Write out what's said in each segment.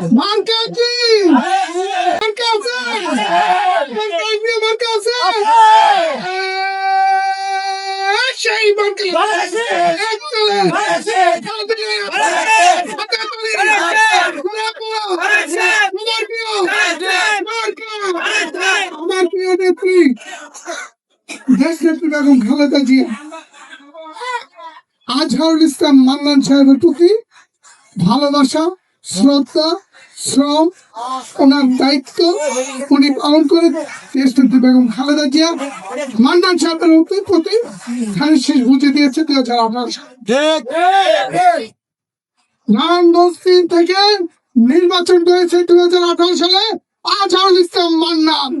মার্কা কি মার্কা আছে মার্কা কি মার্কা আছে সেই মার্কা! আমার প্রিয় নেত্রী দেশ নেত্রী বেগম খালেদা জিয়া আজহারুল ইসলাম মান্নান সাহেবের প্রতি ভালোবাসা শ্রদ্ধা শ্রম ওনার দায়িত্ব উনি পালন করে দেশনেত্রী বেগম খালেদা জিয়া মান্নান সাহেবের প্রতি- শেষ বুঝে দিয়েছে দুই হাজার আঠারো নারায়ণগঞ্জ তিন থেকে নির্বাচন করেছে দুই হাজার আঠারো সালে আজহারুল ইসলাম মান্নান।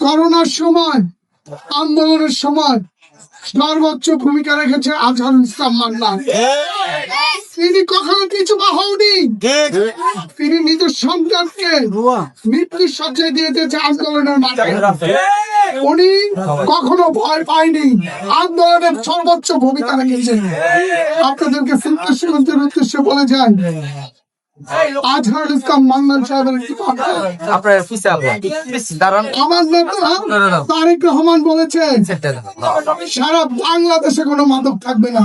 করোনার সময় আন্দোলনের সময় সর্বোচ্চ ভূমিকা রেখেছে আজহারুল ইসলাম মান্নান। তিনি কখনো কিছু হওনি। তিনি নিজের সন্তানকে মৃত্যুর সজ্জায় দিয়ে দিয়েছে আন্দোলনের মাঠে। উনি কখনো ভয় পায়নি। আন্দোলনের সর্বোচ্চ ভূমিকা রেখেছেন। আপনাদেরকে সিদ্ধাসগঞ্জের উদ্দেশ্যে বলে যান আজহারুল ইসলাম মান্নান সাহেবের একটি কথা। আপনার পিছে দাঁড়ান। আমার নেতা তারেক রহমান বলেছেন সারা বাংলাদেশে কোনো মাদক থাকবে না।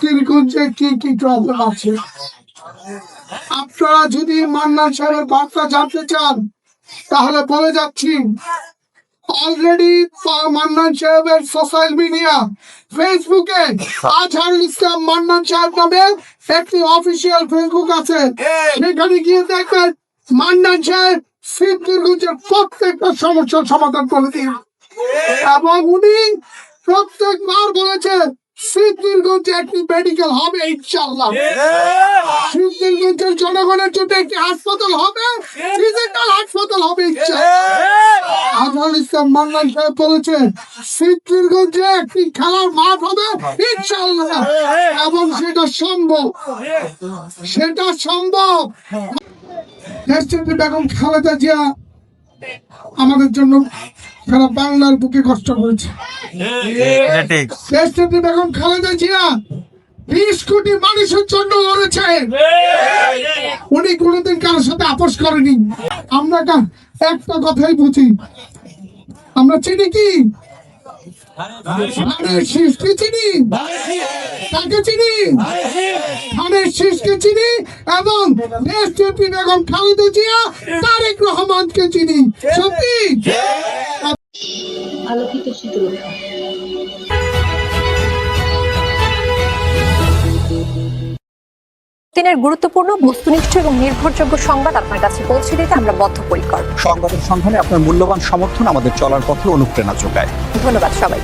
সিদ্ধির কি কি প্রবলেম আছে? আপনারা যদি মান্নান সাহেবের বার্তা জানতে চান তাহলে বলে যাচ্ছি অলরেডি মান্নান সাহেবের সোশ্যাল মিডিয়া ফেসবুকে আজহারুল ইসলাম মান্নান সাহেব নামে একটি অফিসিয়াল ফেসবুক আছে। সেখানে গিয়ে দেখবেন মান্নান সাহেব সিদ্ধিরগঞ্জের প্রত্যেকটা সমস্যার সমাধান করে দিয়ে এবং উনি প্রত্যেকবার বলেছে একটি মেডিকেল হবে ইনশাল্লাহ সিদ্ধিরগঞ্জের জনগণের জন্য একটি হাসপাতাল হবে ফিজিক্যাল হাসপাতাল হবে আজহার ইসলাম মান্নান সাহেব বলেছেন সিদ্ধিরগঞ্জে একটি খেলার মাঠ হবে ইনশাল্লাহ এবং সেটা সম্ভব। সেটা সম্ভব। বেগম খালেদা জিয়া আমাদের জন্য সারা বাংলার বুকে কষ্ট করেছে। দেশনেত্রী বেগম খালেদা জিয়া বিশ কোটি মানুষের জন্য লড়েছে উনি কোনোদিন কারোর সাথে আপোষ করেনি। আমরা একটা কথাই বুঝি। আমরা চিনি কি? ধানের শীষকে চিনি? তাকে চিনি? ধানের শীষকে চিনি এবং দেশনেত্রী বেগম খালেদা জিয়া তারেক রহমানকে চিনি। সত্যি? আলোকিত দিনের গুরুত্বপূর্ণ বস্তুনিষ্ঠ এবং নির্ভরযোগ্য সংবাদ আপনার কাছে পৌঁছে দিতে আমরা বদ্ধপরিকর। সংবাদের সন্ধানে আপনার মূল্যবান সমর্থন আমাদের চলার পথে অনুপ্রেরণা যোগায়। ধন্যবাদ সবাই